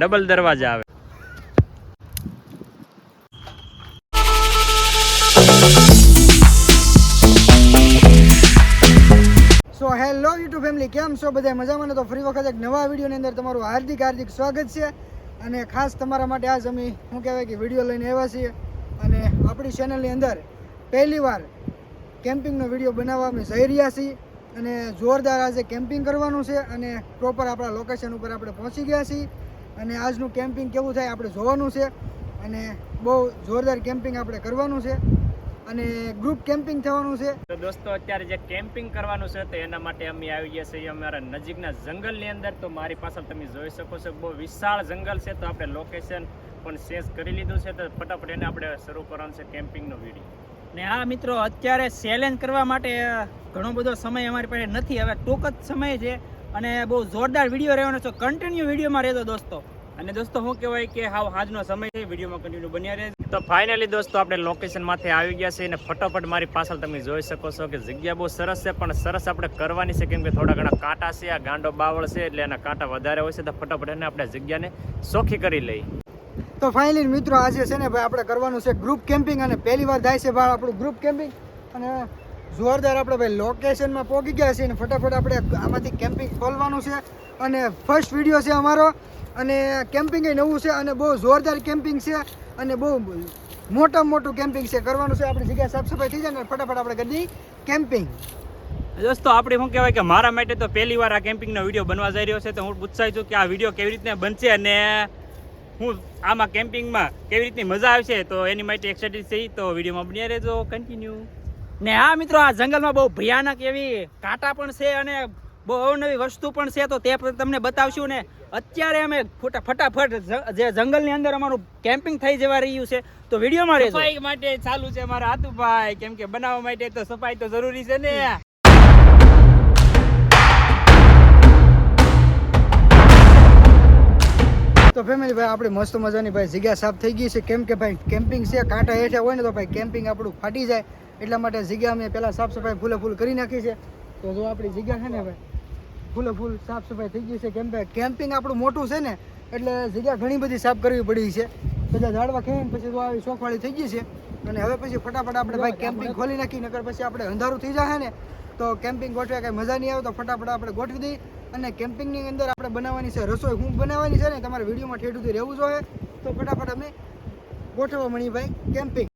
Double દરવાજા આવે. So hello YouTube family કેમ છો બધા મજામાં તો ફરી વખત એક નવા વિડીયોની અંદર તમારું હાર્દિક હાર્દિક સ્વાગત છે. અને ખાસ તમારા માટે આજ અમે શું કહેવાય કે વીડિયો લઈને આવ્યા છીએ. અને આપણી ચેનલની અંદર પહેલીવાર કેમ્પિંગનો વીડિયો બનાવવા અમે જઈ રહ્યા છીએ. અને જોરદાર આજે કેમ્પિંગ કરવાનું છે અને પ્રોપર આપણા લોકેશન ઉપર આપણે પહોંચી ગયા છીએ. અને આજનું કેમ્પિંગ કેવું થાય આપણે જોવાનું છે. અને બહુ જોરદાર કેમ્પિંગ આપણે કરવાનું છે. અને ગ્રુપ કેમ્પિંગ થવાનું છે. તો દોસ્તો, અત્યારે જે કેમ્પિંગ કરવાનું છે તો એના માટે અમે આવી ગયા છીએ. અમારા નજીકના જંગલની અંદર. તો મારી પાછળ તમે જોઈ શકો છો, બહુ વિશાળ જંગલ છે. તો આપણે લોકેશન પણ સેસ કરી લીધું છે. તો ફટાફટ એને આપણે શરૂ કરવાનું છે કેમ્પિંગનો વીડિયો ને આ મિત્રો અત્યારે ચેલેન્જ કરવા માટે ઘણો બધો સમય અમારી પાસે નથી. હવે ટૂંક જ સમય છે અને બહુ જોરદાર વીડિયો રહેવાનો છે. કન્ટિન્યુ વિડીયોમાં રહેતો દોસ્તો. અને દોસ્તો શું કહેવાય કે હાવ આજનો સમય છે વિડીયોમાં કન્ટિન્યુ બન્યા રહે તો ફાઇનલી દોસ્તો આપણે લોકેશનમાંથી આવી ગયા છે અને ફટાફટ મારી પાછળ તમે જોઈ શકો છો કે જગ્યા બહુ સરસ છે, પણ સરસ આપણે કરવાની છે, કેમ કે થોડા ઘણા કાંટા છે, આ ગાંડો બાવળ છે, એટલે એના કાંટા વધારે હોય છે, તો ફટાફટ એને આપણે જગ્યાને સોખી કરી લઈ તો ફાઇનલી મિત્રો આજે છે ને ભાઈ આપણે કરવાનું છે ગ્રુપ કેમ્પિંગ અને પહેલી વાર થાય છે ભાઈ આપણું ગ્રુપ કેમ્પિંગ અને જોરદાર આપણે ભાઈ લોકેશનમાં પહોંચી ગયા છીએ અને ફટાફટ આપણે આમાંથી કેમ્પિંગ ખોલવાનું છે. અને ફર્સ્ટ વીડિયો છે અમારો. અને કેમ્પિંગ એ નવું છે અને બહુ જોરદાર કેમ્પિંગ છે. અને બહુ મોટામાં મોટું કેમ્પિંગ છે. કરવાનું છે આપણી જગ્યા સાફ સફાઈ થઈ જાય ને ફટાફટ આપણે કરી કેમ્પિંગ દોસ્તો, આપણે શું કહેવાય કે મારા માટે તો પહેલી વાર આ કેમ્પિંગનો વીડિયો બનવા જઈ રહ્યો છે. તો હું પૂછાઈ છું કે આ વીડિયો કેવી રીતના બનશે અને હું આમાં કેમ્પિંગમાં કેવી રીતની મજા આવશે તો એની માટે એક્સાઇટેડ છે તો વિડીયોમાં બન્યા રહેજો. કન્ટિન્યુ ને હા, મિત્રો, આ જંગલમાં બહુ ભયાનક એવી કાંટા પણ છે અને બહુ અવનવી વસ્તુ પણ છે. તો તે તમને બતાવશું ને અત્યારે અમે ફોટા ફટાફટ જે જંગલની અંદર અમારું કેમ્પિંગ થઈ જવા રહ્યું છે. તો વિડીયોમાં રહેજો. સફાઈ માટે ચાલુ છે મારા હાથુભાઈ. કેમ કે બનાવવા માટે તો સફાઈ તો જરૂરી છે ને. તો ફેમિલી ભાઈ, આપણે મસ્ત મજાની ભાઈ જગ્યા સાફ થઈ ગઈ છે. કેમ કે ભાઈ કેમ્પિંગ છે, કાંટા હેઠે હોય ને તો ભાઈ કેમ્પિંગ આપણું ફાટી જાય. એટલા માટે જગ્યા અમે પહેલાં સાફ સફાઈ ફૂલે ફૂલ કરી નાખી છે. તો જો આપણી જગ્યા છે ને ભાઈ, ફૂલે ફૂલ સાફ સફાઈ થઈ ગઈ છે. કેમ કે કેમ્પિંગ આપણું મોટું છે ને, એટલે જગ્યા ઘણી બધી સાફ કરવી પડી છે. બધા ઝાડવા ખેઈને પછી તો આવી શોખવાળી થઈ ગઈ છે. અને હવે પછી ફટાફટ આપણે ભાઈ કેમ્પિંગ ખોલી નાખી નગર પછી આપણે અંધારું થઈ જાય ને, તો કેમ્પિંગ ગોઠવ્યા કાંઈ મજા નહીં આવે, તો ફટાફટ આપણે ગોઠવી દઈએ. અને કેમ્પિંગની અંદર આપણે બનાવવાની છે રસોઈ. હું બનાવવાની છે ને, તમારે વિડીયોમાં ઠેઠ સુધી રહેવું જોઈએ. તો ફટાફટ અમે ગોઠવો મણીભાઈ, કેમ્પિંગ.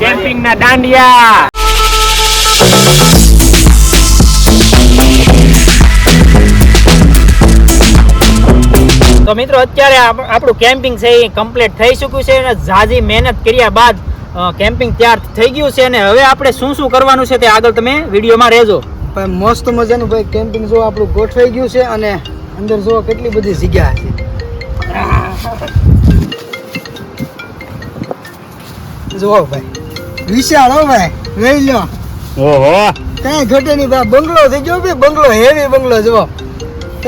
કેમ્પિંગ ના દાંડિયા. તો મિત્રો અત્યારે આપણું કેમ્પિંગ છે એ કમ્પ્લીટ થઈ ચૂક્યું છે અને ઝાઝી મહેનત કર્યા બાદ કેમ્પિંગ તૈયાર થઈ ગયું છે અને હવે આપણે શું શું કરવાનું છે તે આગળ તમે વિડીયોમાં રહેજો. ભાઈ મસ્ત મજાનું ભાઈ કેમ્પિંગ જો આપણું ગોઠવાઈ ગયું છે અને અંદર જો કેટલી બધી જગ્યા છે. જુઓ ભાઈ વિશાળ હો ભાઈ લઈ લો ઓહો. કાંઈ ઘટે નહીં ભાઈ બંગલો થઈ ગયો ભાઈ બંગલો હેવી બંગલો જુઓ.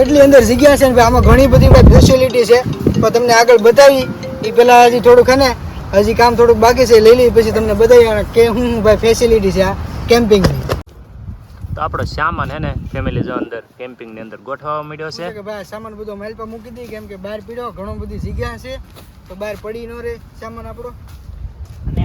એટલી અંદર જગ્યા છે ને આમાં ઘણી બધી ભાઈ ફેસિલિટી છે. પણ તમને આગળ બતાવી એ પેલા હજી થોડુંક ને હજી કામ થોડુંક બાકી છે લઈ લઈ પછી તમને બતાવી કે હું ભાઈ ફેસિલિટી છે આ કેમ્પિંગની તો આપણો સામાન હે ને ફેમિલી જો અંદર કેમ્પિંગની અંદર ગોઠવવા મળ્યો છે. કે ભાઈ સામાન બધો માઇલ પર મૂકી દઈ કેમ કે બહાર પીડ્યો ઘણો બધી જગ્યા છે તો બહાર પડી ન રહે સામાન આપણો.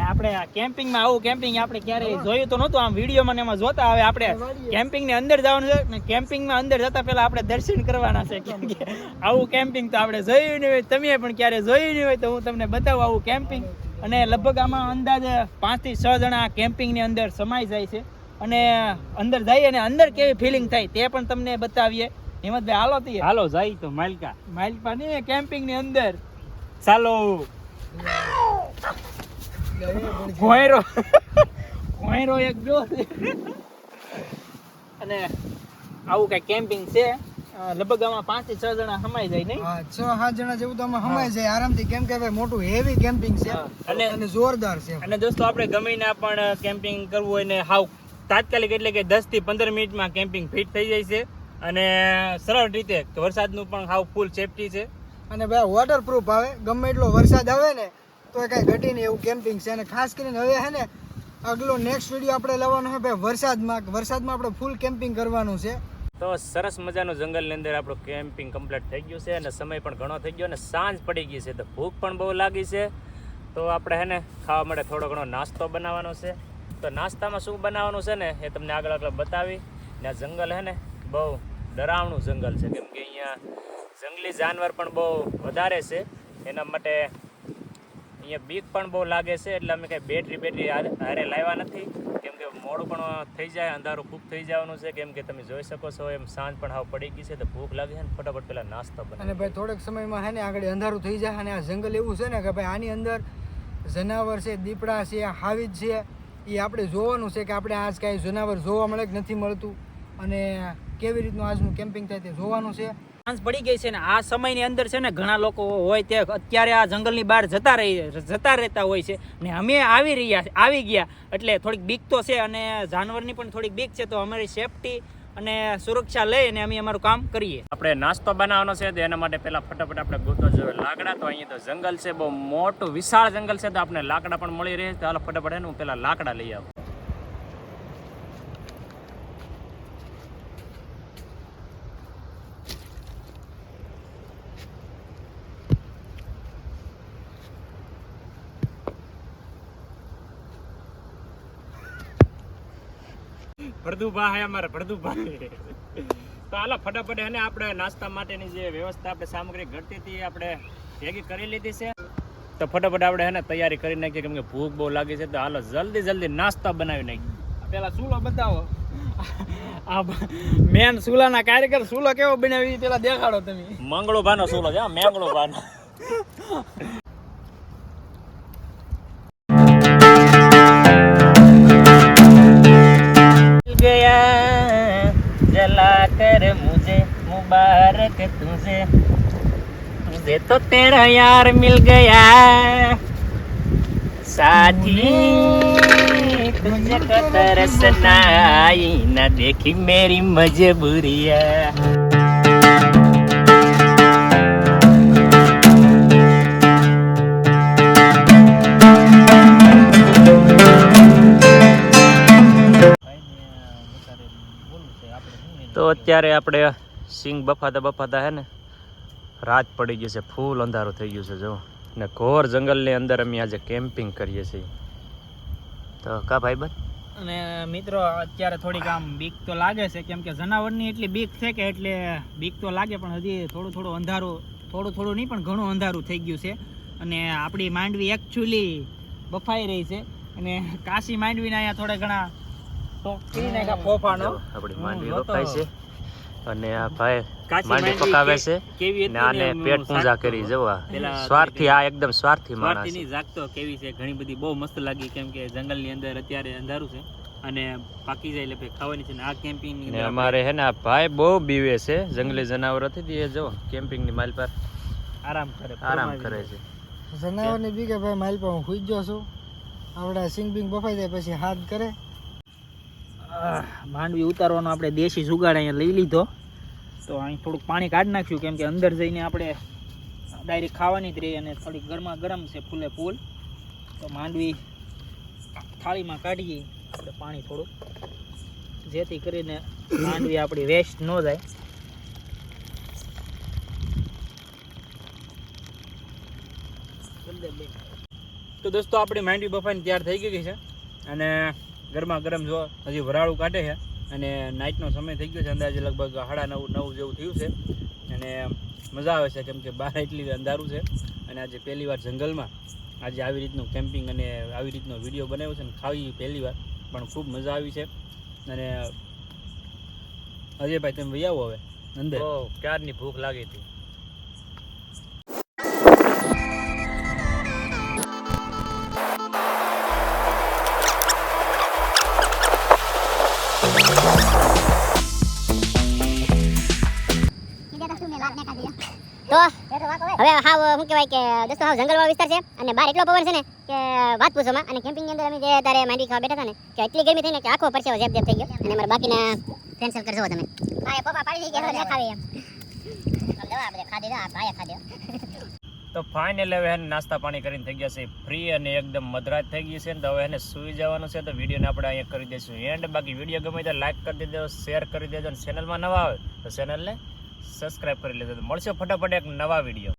આપણે કેમ્પિંગ કેમ્પિંગમાં આવું કેમ્પિંગ આપણે ક્યારેય જોયું તો નહોતું. આમ વિડીયોમાં ને એમાં જોતા હવે આપણે કેમ્પિંગની અંદર જવાનું છે ને કેમ્પિંગમાં અંદર જતા પહેલા આપણે દર્શન કરવાના છે. કેમ કે આવું કેમ્પિંગ તો આપણે જોયું નહીં હોય. તમે પણ ક્યારે જોયું નહીં હોય તો હું તમને બતાવું આવું કેમ્પિંગ અને લગભગ આમાં અંદાજે પાંચથી છ જણા કેમ્પિંગની અંદર સમાઈ જાય છે. અને અંદર જઈએ અને અંદર કેવી ફિલિંગ થાય તે પણ તમને બતાવીએ. હિંમતભાઈ હાલો તી હાલો જાય તો માલકા. માલકા નહીં કેમ્પિંગની અંદર. ચાલો. ભોંયરો ભોંયરો એક જો અને આવું કઈ કેમ્પિંગ છે? લગભગ આમાં પાંચથી છ જણા સમાઈ જાય નહીં? હા છ સાત જણા જેવું તો આમાં હમાય જાય. આરામથી કેમ કે ભાઈ મોટું હેવી કેમ્પિંગ છે. અને- અને જોરદાર છે. અને દોસ્તો આપણે ગમે ના પણ કેમ્પિંગ કરવું હોય ને હાવ તાત્કાલિક એટલે કે દસથી પંદર મિનિટમાં કેમ્પિંગ ફિટ થઈ જાય છે. અને સરળ રીતે વરસાદનું પણ હાવ ફૂલ સેફટી છે. અને ભાઈ વોટર પ્રૂફ આવે. ગમે એટલો વરસાદ આવે ને તો કાંઈ ઘટી નહીં એવું કેમ્પિંગ છે. અને ખાસ કરીને હવે છે ને, આગલો નેક્સ્ટ વીડિયો આપણે લેવાનો છે ભાઈ વરસાદમાં. વરસાદમાં આપણે ફૂલ કેમ્પિંગ કરવાનું છે. તો સરસ મજાનું જંગલની અંદર આપણું કેમ્પિંગ કમ્પ્લીટ થઈ ગયું છે અને સમય પણ ઘણો થઈ ગયો અને સાંજ પડી ગઈ છે તો ભૂખ પણ બહુ લાગી છે. તો આપણે હે ને, ખાવા માટે થોડો ઘણો નાસ્તો બનાવવાનો છે. તો નાસ્તામાં શું બનાવવાનું છે ને, એ તમને આગળ આગળ બતાવી. ને આ જંગલ હે ને, બહુ ડરાવણું જંગલ છે. કેમ કે અહીંયા જંગલી જાનવર પણ બહુ વધારે છે. એના માટે અહીંયા બીક પણ બહુ લાગે છે એટલે અમે કંઈ બેટરી બેટરી હારે લાવ્યા નથી. કેમ કે મોડું પણ થઈ જાય અંધારું ખૂબ થઈ જવાનું છે. કેમ કે તમે જોઈ શકો છો એમ સાંજ પણ હાવ પડી ગઈ છે તો ભૂખ લાગે છે ને ફટાફટ પેલા નાસ્તો અને ભાઈ થોડેક સમયમાં હે ને આગળ અંધારું થઈ જાય અને આ જંગલ એવું છે ને કે ભાઈ આની અંદર જનાવર છે દીપડા છે હાવીજ છે એ આપણે જોવાનું છે કે આપણે આજ કાંઈ જનાવર જોવા મળે કે નથી મળતું. અને કેવી રીતનું આજનું કેમ્પિંગ થાય તે જોવાનું છે. સાંજ પડી ગઈ છે ને આ સમયની અંદર છે ને ઘણા લોકો હોય તે અત્યારે આ જંગલની બહાર જતા રહી, જતા રહેતા હોય છે ને અમે આવી રહ્યા આવી ગયા. એટલે થોડીક બીક તો છે અને જાનવરની પણ થોડીક બીક છે, તો અમારી સેફટી અને સુરક્ષા લઈ અને અમે અમારું કામ કરીએ. આપણે નાસ્તો બનાવવાનો છે, તો એના માટે પહેલા ફટાફટ આપણે ગોતો જોઈએ લાકડા. તો અહીંયા તો જંગલ છે, બહુ મોટું વિશાળ જંગલ છે, તો આપણે લાકડા પણ મળી રહે. તો હાલ ફટાફટ એનું પહેલાં લાકડા લઈ આવો. ભરદુભા હે અમારે ભરદુભા તો હાલો ફટાફટ હે ને આપણે નાસ્તા માટેની જે વ્યવસ્થા આપણે સામગ્રી ઘટતી હતી આપણે ભેગી કરી લીધી છે. તો ફટાફટ આપણે હે ને તૈયારી કરી નાખીએ કેમ કે ભૂખ બહુ લાગી છે. તો હાલો જલ્દી જલ્દી નાસ્તા બનાવી નાખીએ. પેલા ચૂલો બતાવો. આ મેન સુલાના કાર્યકર સુલો કેવો બનાવી પેલા દેખાડો તમે. મંગળો ભાનો સુલો છે મેંગળો ભાનો. कर मुझे मुबारक तुझे तुझे तो तेरा यार मिल गया साथी तुझे को तरस ना आई ना देखी मेरी मजबूरिया તો અત્યારે આપણે સિંગ બફાતા બફાતા હે ને, રાત પડી ગઈ છે, ફૂલ અંધારું થઈ ગયું છે, જો. ને ઘોર જંગલની અંદર અમે આજે કેમ્પિંગ કરીએ છીએ. તો કા ભાઈ બસ અને મિત્રો, અત્યારે થોડીક આમ બીક તો લાગે છે, કેમ કે જનાવરની એટલી બીક છે કે એટલે બીક તો લાગે, પણ હજી થોડું થોડું અંધારું, થોડું થોડું નહીં, પણ ઘણું અંધારું થઈ ગયું છે. અને આપણી માંડવી એકચ્યુઅલી બફાઈ રહી છે. અને કાશી માંડવીના અહીંયા થોડા ઘણા આપણી માંડવી હું છે. અને આ ભાઈ કાચી માંડવી પકાવે છે. ને આને પેટ પૂજા કરી જવા. સ્વાર્થી આ એકદમ સ્વાર્થી માણસ. સ્વાર્થીની જાગતો કેવી છે? ઘણી બધી બહુ મસ્ત લાગી કેમ કે જંગલની અંદર અત્યારે અંધારું છે અને પાકી જાય એટલે ખાવાની છે ને આ કેમ્પિંગ ને અમારે હે ને આ ભાઈ બહુ બીવે છે. જંગલી જનાવરોથી એ જો કેમ્પિંગની માલ પર. આરામ કરે આરામ કરે છે. જનાવર બી કે ભાઈ માલ પર હું સુઈ ગયો છું. આપડા સિંગ બિંગ બફાઈ જાય પછી હાથ કરે. માંડવી ઉતારવાનો આપણે દેશી જુગાડ અહીંયા લઈ લીધો. તો અહીં થોડુંક પાણી કાઢી નાખ્યું, કેમ કે અંદર જઈને આપણે ડાયરેક્ટ ખાવાની જ રહી અને થોડીક ગરમા ગરમ છે ફૂલે ફૂલ. તો માંડવી થાળીમાં કાઢીએ, આપણે પાણી થોડુંક. જેથી કરીને માંડવી આપણી વેસ્ટ ન જાય. તો દોસ્તો, આપણી માંડવી બફાઈને તૈયાર થઈ ગઈ છે. અને ગરમા ગરમ જો હજી વરાળું કાઢે છે. અને નાઇટનો સમય થઈ ગયો છે, અંદાજે લગભગ સાડા નવ નવ જેવું થયું છે. અને મજા આવે છે, કેમ કે બહાર એટલી અંધારું છે. અને આજે પહેલી વાર જંગલમાં આજે આવી રીતનું કેમ્પિંગ અને આવી રીતનો વીડિયો બનાવ્યો છે અને ખાવી પહેલી વાર. પણ ખૂબ મજા આવી છે. અને અજયભાઈ, તમે વૈયાવો હવે, અંદર. ક્યારની ભૂખ લાગી હતી? તો હવે હાવ શું કહેવાય કે દોસ્તો હાવ જંગલવાળો વિસ્તાર છે અને બહાર એટલો પવન છે ને કે વાત પૂછોમાં અને કેમ્પિંગની અંદર અમે જે તારે માંડી ખાવા બેઠા હતા ને કે એટલી ગરમી થઈને કે આખો પરસેવો ઝેપ ઝેપ થઈ ગયો. અને અમારા બાકીના કેન્સલ સર્કલ તમે. હા પપ્પા પાડી દઈ ગયા ખાવી એમ દવા આપણે ખાધી દા ભાઈએ ખાધી. તો ફાઇનલ હવે એને નાસ્તા પાણી કરીને થઈ ગયા છે. ફ્રી અને એકદમ મધરાત થઈ ગઈ છે તો હવે એને સુઈ જવાનું છે તો વિડીયોને આપણે અહીંયા કરી દઈશું એન્ડ બાકી વીડિયો ગમે તો લાઈક કરી દેજો શેર કરી દેજો અને ચેનલમાં નવા આવે તો ચેનલને સબસ્ક્રાઈબ કરી લેજો. મળશે ફટાફટ એક નવા વીડિયો.